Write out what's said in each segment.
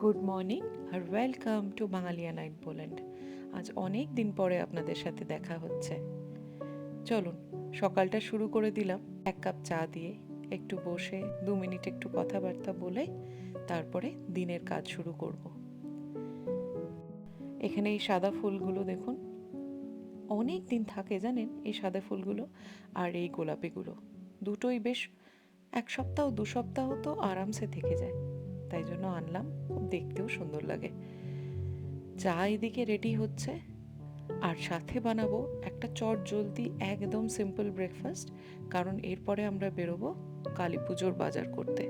Good morning R welcome to Bangaliya in Poland. আজ অনেক দিন পরে আপনাদের সাথে দেখা হচ্ছে। চলুন, সকালটা শুরু করে দিলাম। এক কাপ চা দিয়ে একটু বসে, দু মিনিট একটু কথাবার্তা বলে তারপরে দিনের কাজ শুরু করব। এখানে এই সাদা ফুলগুলো দেখুন। অনেক দিন থাকে জানেন এই সাদা ফুলগুলো আর এই গোলাপিগুলো। দুটোই বেশ এক সপ্তাহ, দু সপ্তাহ তো আরামসে থেকে যায়। তাই জন্য আনলাম। খুব দেখতেও সুন্দর লাগে। চা এদিকে রেডি হচ্ছে। আর সাথে বানাবো একটা চট জলদি একদম সিম্পল ব্রেকফাস্ট কারণ এরপরে আমরা বেরোবো কালী পুজোর বাজার করতে।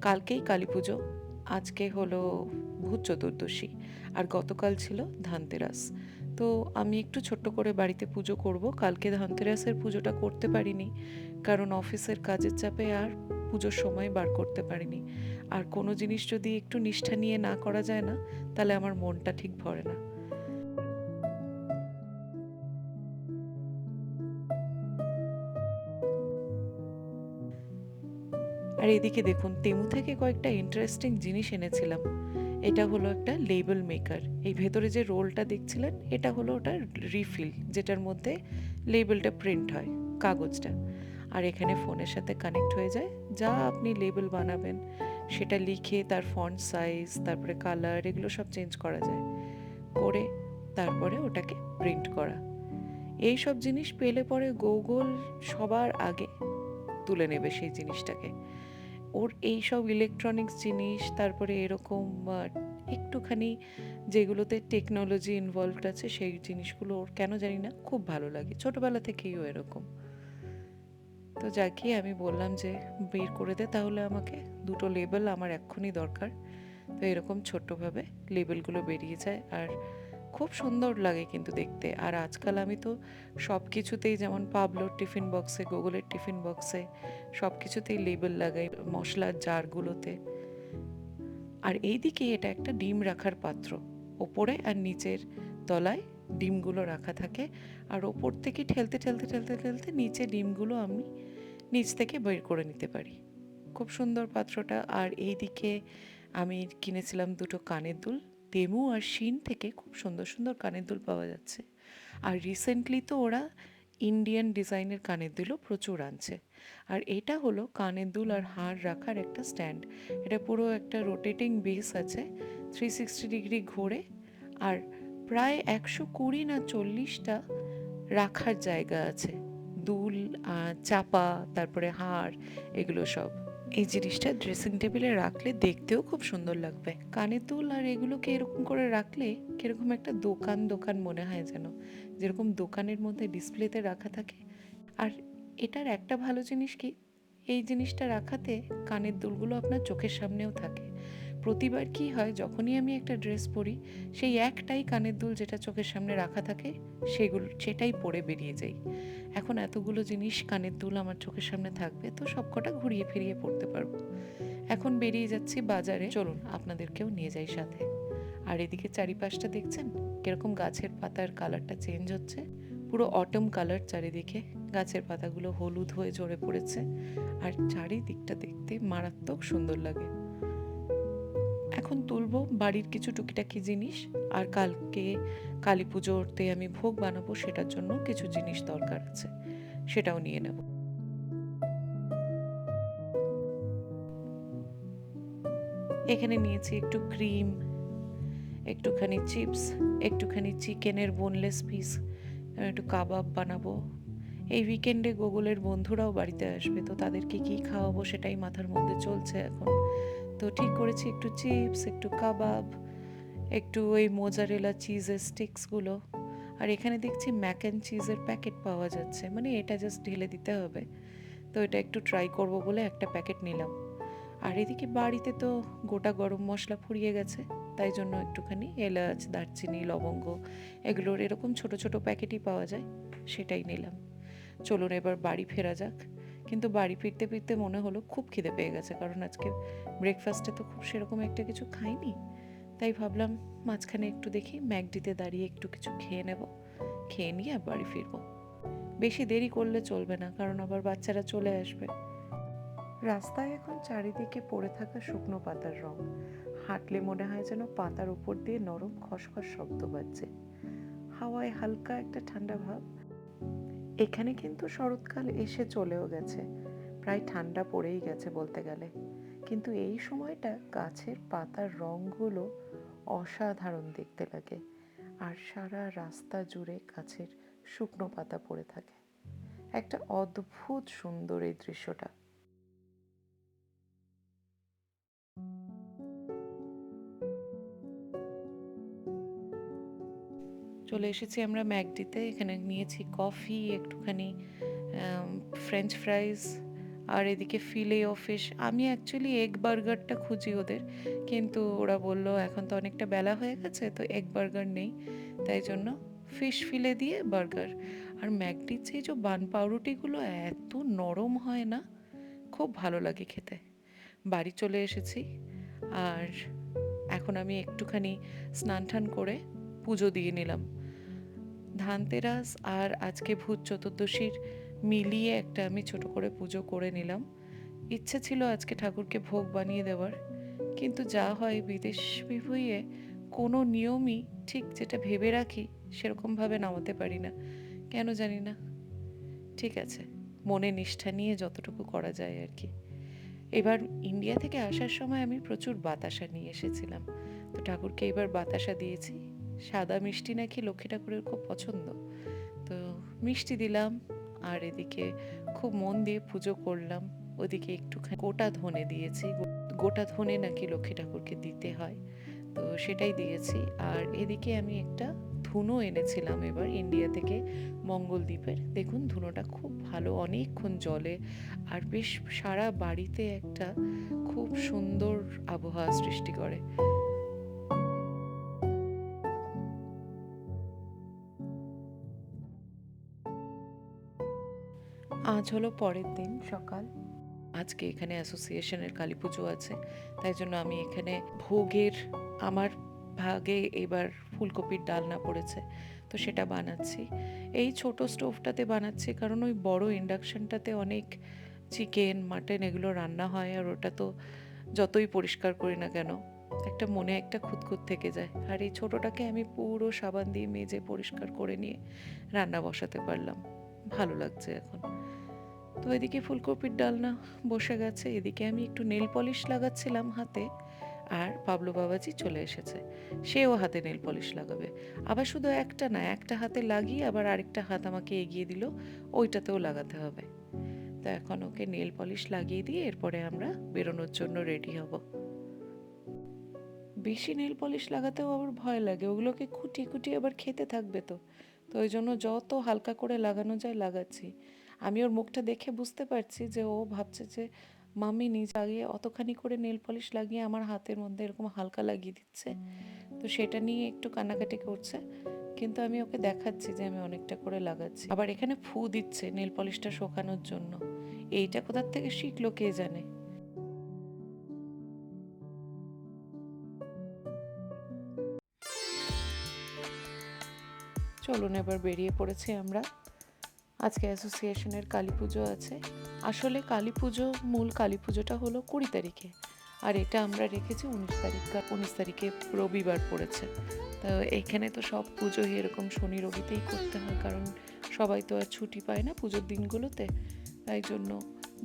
কালকেই কালী পুজো, আজকে হলো ভূত চতুর্দশী, আর গতকাল ছিল ধানতেরাস। তো আমি একটু ছোট্ট করে বাড়িতে পুজো করব। কালকে ধনতেরাসের পুজোটা করতে পারিনি, কারণ অফিসের কাজের চাপে আর পুজোর সময় বার করতে পারিনি। আর কোনো জিনিস যদি একটু নিষ্ঠা নিয়ে না করা যায় না, তাহলে আমার মনটা ঠিক ভরে না। আর এদিকে দেখুন, তেমু থেকে কয়েকটা ইন্টারেস্টিং জিনিস এনেছিলাম। এটা হলো একটা লেবেল মেকার এই ভেতরে যে রোলটা দেখছিলেন, এটা হলো ওটা রিফিল যেটার মধ্যে লেবেলটা প্রিন্ট হয়, কাগজটা। আর এখানে ফোনের সাথে কানেক্ট হয়ে যায়, যা আপনি লেবেল বানাবেন, সেটা লিখে তার ফন্ট সাইজ তারপরে কালার এগুলো সব চেঞ্জ করা যায়। করে তারপরে ওটাকে প্রিন্ট করা। এই সব জিনিস পেলে পরে গুগল সবার আগে তুলে নেবে সেই জিনিসটাকে। ওর এই সব ইলেকট্রনিক্স জিনিস, তারপরে এরকম একটুখানি যেগুলোতে টেকনোলজি ইনভলভড আছে, সেই জিনিসগুলো ওর কেন জানি না, খুব ভালো লাগে। ছোটবেলা থেকেই ও এরকম। তো যাকে আমি বললাম যে, বের করে দে তাহলে আমাকে, দুটো লেবেল আমার এক্ষুনি দরকার। তো এরকম ছোট্টভাবে লেবেলগুলো বেরিয়ে যায়। আর খুব সুন্দর লাগে কিন্তু দেখতে। আর আজকাল আমি তো সব কিছুতেই যেমন পাবলোর টিফিন বক্সে, গুগলের টিফিন বক্সে সব কিছুতেই লেবেল লাগাই মশলার জারগুলোতে। আর এইদিকে এটা একটা ডিম রাখার পাত্র। ওপরে আর নিচের তলায় ডিমগুলো রাখা থাকে। আর ওপর থেকে ঠেলতে ঠেলতে ঠেলতে ঠেলতে নিচে ডিমগুলো আমি নিচ থেকে বের করে নিতে পারি। খুব সুন্দর পাত্রটা। আর এইদিকে আমি কিনেছিলাম দুটো কানের দুল। তেমু আর শিন থেকে খুব সুন্দর সুন্দর কানের দুল পাওয়া যাচ্ছে। আর রিসেন্টলি তো ওরা ইন্ডিয়ান ডিজাইনের কানের দুলও প্রচুর আনছে। আর এটা হলো কানের দুল আর হার রাখার একটা স্ট্যান্ড এটা পুরো একটা রোটেটিং বেস আছে থ্রি সিক্সটি ডিগ্রি ঘোরে। আর প্রায় একশো কুড়ি না চল্লিশটা রাখার জায়গা আছে। দুল চাপা, তারপরে হার, এগুলো সব। এই জিনিসটা ড্রেসিং টেবিলে রাখলে দেখতেও খুব সুন্দর লাগবে। কানের দুল আর এগুলোকে এরকম করে রাখলে কীরকম একটা দোকান দোকান মনে হয় যেন। যেরকম দোকানের মধ্যে ডিসপ্লেতে রাখা থাকে। আর এটার একটা ভালো জিনিস কি, এই জিনিসটা রাখাতে কানের দুলগুলো আপনার চোখের সামনেও থাকে। প্রতিবার কি হয়, যখনই আমি একটা ড্রেস পরি, সেই একটাই কানের দুল যেটা চোখের সামনে রাখা থাকে, সেগুলো, সেটাই পরে বেরিয়ে যাই। এখন এতগুলো জিনিস কানের দুল আমার চোখের সামনে থাকবে, তো সবকটা ঘুরিয়ে ফিরিয়ে পড়তে পারব। এখন বেরিয়ে যাচ্ছি বাজারে। চলুন, আপনাদেরকেও নিয়ে যাই সাথে। আর এদিকে চারিপাশটা দেখছেন? কীরকম গাছের পাতার কালারটা চেঞ্জ হচ্ছে। পুরো অটম কালার চারিদিকে। গাছের পাতাগুলো হলুদ হয়ে ঝরে পড়েছে। আর চারিদিকটা দেখতে মারাত্মক সুন্দর লাগে। এখন তুলবো? বাড়ির কিছু টুকিটাকি জিনিস? আর কালকে কালী পুজোতে আমি ভোগ বানাবো, সেটার জন্য কিছু জিনিস দরকার আছে। সেটাও নিয়ে নেব। এখানে নিয়েছি একটু ক্রিম, একটুখানি চিপস, একটুখানি চিকেনের বোনলেস পিস একটু কাবাব বানাবো। এই উইকেন্ডে গুগলের বন্ধুরাও বাড়িতে আসবে, তো তাদেরকে কি খাওয়াবো সেটাই মাথার মধ্যে চলছে এখন। তো ঠিক করেছি, একটু চিপস, একটু কাবাব, একটু ওই মোজারেলা চিজের স্টিক্সগুলো। আর এখানে দেখছি ম্যাক অ্যান্ড চিজের প্যাকেট পাওয়া যাচ্ছে মানে এটা জাস্ট ঢেলে দিতে হবে। তো এটা একটু ট্রাই করব বলে একটা প্যাকেট নিলাম। আর এদিকে বাড়িতে তো গোটা গরম মশলা ফুরিয়ে গেছে, তাই জন্য একটুখানি এলাচ, দারচিনি, লবঙ্গ এগুলোর এরকম ছোট ছোট প্যাকেটই পাওয়া যায়, সেটাই নিলাম। চলুন এবার বাড়ি ফেরা যাক। কিন্তু বাড়ি ফিরতে ফিরতে মনে হলো খুব খিদে পেয়ে গেছে, কারণ আজকে ব্রেকফাস্টে তো খুব সেরকম একটা কিছু খাইনি। তাই ভাবলাম মাঝখানে একটু দেখি ম্যাকডিতে দাঁড়িয়ে একটু কিছু খেয়ে নেব, খেয়ে নিয়ে আর বাড়ি ফিরবো। বেশি দেরি করলে চলবে না, কারণ আবার বাচ্চারা চলে আসবে। রাস্তায় এখন চারিদিকে পড়ে থাকা শুকনো পাতার রং। হাঁটলে মনে হয় যেন পাতার উপর দিয়ে নরম খসখস শব্দ বাজছে। হাওয়ায় হালকা একটা ঠান্ডা ভাব। এখানে কিন্তু শরৎকাল এসে চলেও গেছে। প্রায় ঠান্ডা পড়েই গেছে বলতে গেলে। কিন্তু এই সময়টা গাছের পাতার রঙগুলো অসাধারণ দেখতে লাগে আর সারা রাস্তা জুড়ে গাছের শুকনো পাতা পড়ে থাকে। একটা অদ্ভুত সুন্দর এই দৃশ্যটা। চলে এসেছি আমরা ম্যাকডিতে। এখানে নিয়েছি কফি, একটুখানি ফ্রেঞ্চ ফ্রাইজ আর এদিকে ফিলে ও ফিশ আমি অ্যাকচুয়ালি এগ বার্গারটা খুঁজি ওদের, কিন্তু ওরা বলল, এখন তো অনেকটা বেলা হয়ে গেছে, তো এগ বার্গার নেই। তাই জন্য ফিশ ফিলে দিয়ে বার্গার আর ম্যাকডির যে যে বান পাউরুটিগুলো এত নরম হয় না, খুব ভালো লাগে খেতে। বাড়ি চলে এসেছি, আর এখন আমি একটুখানি স্নান টান করে পুজো দিয়ে নিলাম। ধানতেরাস আর আজকে ভূত চতুর্দশীর মিলিয়ে একটা আমি ছোট করে পুজো করে নিলাম। ইচ্ছে ছিল আজকে ঠাকুরকে ভোগ বানিয়ে দেওয়ার। কিন্তু যা হয় বিদেশ বিভুইয়ে কোনো নিয়মই ঠিক যেটা ভেবে রাখি সেরকমভাবে নামাতে পারি না। কেন জানি না। ঠিক আছে, মনে নিষ্ঠা নিয়ে যতটুকু করা যায় আর কি। এবার ইন্ডিয়া থেকে আসার সময় আমি প্রচুর বাতাসা নিয়ে এসেছিলাম। তো ঠাকুরকে এবার বাতাসা দিয়েছি। সাদা মিষ্টি নাকি লক্ষ্মী ঠাকুরের খুব পছন্দ। তো মিষ্টি দিলাম, আর এদিকে খুব মন দিয়ে পুজো করলাম। ওদিকে একটুখানি গোটা ধনে দিয়েছি। গোটা ধনে নাকি লক্ষ্মী ঠাকুরকে দিতে হয়, তো সেটাই দিয়েছি। আর এদিকে আমি একটা ধুনো এনেছিলাম এবার ইন্ডিয়া থেকে মঙ্গলদ্বীপের। দেখুন, ধুনোটা খুব ভালো, অনেকক্ষণ জলে আর বেশ সারা বাড়িতে একটা খুব সুন্দর আবহাওয়া সৃষ্টি করে। আজ হলো পরের দিন সকাল। আজকে এখানে অ্যাসোসিয়েশনের কালী পুজো আছে, তাই জন্য আমি এখানে ভোগের, আমার ভাগে এবার ফুলকপির ডালনা পড়েছে, তো সেটা বানাচ্ছি। এই ছোট স্টোভটাতে বানাচ্ছি, কারণ ওই বড় ইন্ডাকশনটাতে অনেক চিকেন, মাটন এগুলো রান্না হয়, আর ওটা তো যতই পরিষ্কার করি না কেন, একটা মনে একটা খুঁতখুত থেকে যায়। আর এই ছোটোটাকে আমি পুরো সাবান দিয়ে মেজে পরিষ্কার করে নিয়ে রান্না বসাতে পারলাম। ভালো লাগছে এখন। তো এদিকে ফুলকপির ডালনা বসে গেছে। এদিকে আমি একটু নেল পলিশ লাগাচ্ছিলাম হাতে আর পাবলো বাবাজি চলে এসেছে। সেও হাতে নেল পলিশ লাগাবে। আবার শুধু একটা না, একটা হাতে লাগিয়ে আবার আরেকটা হাত আমাকে এগিয়ে দিল, ওইটাতেও লাগাতে হবে। তো এখন ওকে নেল পলিশ লাগিয়ে দিয়ে এরপরে আমরা বেরোনোর জন্য রেডি হব। বেশি নেল পলিশ লাগাতেও আবার ভয় লাগে। ওগুলোকে খুঁটি খুঁটি আবার খেতে থাকবে তো। তো ওই জন্য যত হালকা করে লাগানো যায় লাগাচ্ছি। আমি ওর মুখটা দেখে বুঝতে পারছি যে ও ভাবছে যে, মাম্মি নিজ লাগিয়ে অতখানি করে নেল পলিশ লাগিয়ে আমার হাতের মধ্যে এরকম হালকা লাগিয়ে দিচ্ছে। তো সেটা নিয়ে একটু কান্নাকাটি করছে। কিন্তু আমি ওকে দেখাচ্ছি যে আমি অনেকটা করে লাগাচ্ছি। আবার এখানে ফু দিচ্ছে নেল পলিশটা শোকানোর জন্য। এইটা কোথার থেকে শিখলো কে জানে? চলুন এবার বেরিয়ে পড়েছি আমরা। আজকে অ্যাসোসিয়েশনের কালী পুজো আছে। আসলে কালী পুজো, মূল কালী পুজোটা হলো কুড়ি তারিখে। আর এটা আমরা রেখেছি উনিশ তারিখ, উনিশ তারিখে রবিবার পড়েছে। তো এখানে তো সব পুজোই এরকম শনি রবিতেই করতে হয়, কারণ সবাই তো আর ছুটি পায় না পুজোর দিনগুলোতে। তাই জন্য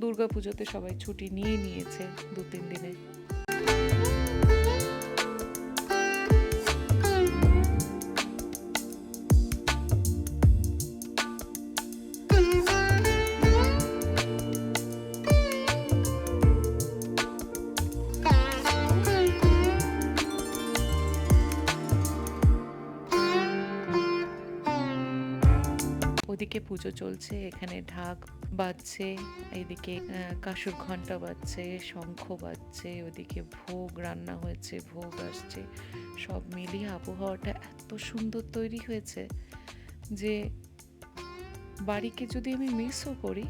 দুর্গা পুজোতে সবাই ছুটি নিয়ে নিয়েছে দু তিন দিনে। ওদিকে পুজো চলছে, এখানে ঢাক বাজছে, এদিকে কাসুর ঘণ্টা বাজছে, শঙ্খ বাজছে, ওদিকে ভোগ রান্না হয়েছে, ভোগ আসছে। সব মিলিয়ে আবহাওয়াটা এত সুন্দর তৈরি হয়েছে যে বাড়িকে যদি আমি মিসও করি,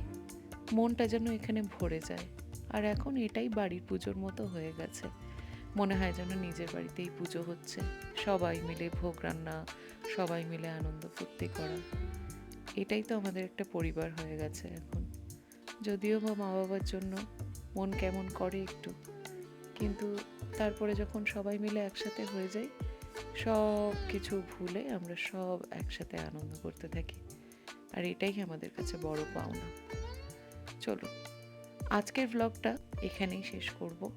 মনটা যেন এখানে ভরে যায়। আর এখন এটাই বাড়ির পুজোর মতো হয়ে গেছে। মনে হয় যেন নিজের বাড়িতেই পুজো হচ্ছে। সবাই মিলে ভোগ রান্না, সবাই মিলে আনন্দ ফুর্তি করা। এটাই তো আমাদের একটা পরিবার হয়ে গেছে এখন। যদিও বা মা বাবার জন্য মন কেমন করে একটু। কিন্তু তারপরে যখন সবাই মিলে একসাথে হয়ে যাই সব কিছু ভুলে আমরা সব একসাথে আনন্দ করতে থাকি। আর এটাই আমাদের কাছে বড় পাওনা। চলো, আজকের ব্লগটা এখানেই শেষ করব।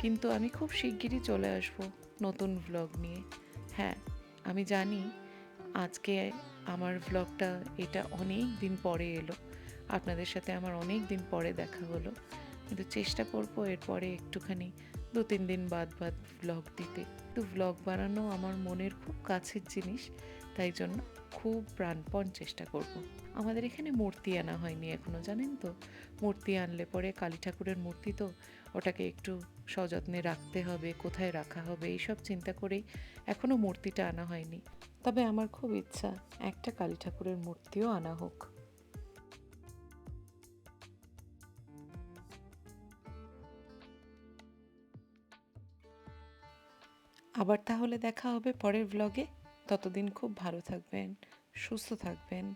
কিন্তু আমি খুব শিগগিরই চলে আসব নতুন ব্লগ নিয়ে। হ্যাঁ আমি জানি আজকে আমার ব্লগটা এটা অনেক দিন পরে এলো। আপনাদের সাথে আমার অনেক দিন পরে দেখা হলো। কিন্তু চেষ্টা করব এরপরে একটুখানি দু তিন দিন বাদ বাদ ব্লগ দিতে। তো ব্লগ বানানো আমার মনের খুব কাছের জিনিস, তাই জন্য খুব প্রাণপণ চেষ্টা করব। আমাদের এখানে মূর্তি আনা হয়নি এখনও, জানেন তো? মূর্তি আনলে পরে কালী ঠাকুরের মূর্তি তো ওটাকে একটু সযত্নে রাখতে হবে, কোথায় রাখা হবে, এইসব চিন্তা করেই এখনও মূর্তিটা আনা হয়নি। তবে আমার খুব ইচ্ছা একটা কালী ঠাকুরের মূর্তিও আনা হোক। আবার তাহলে দেখা হবে পরের ব্লগে ততদিন খুব ভালো থাকবেন, সুস্থ থাকবেন।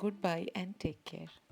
Good bye and take care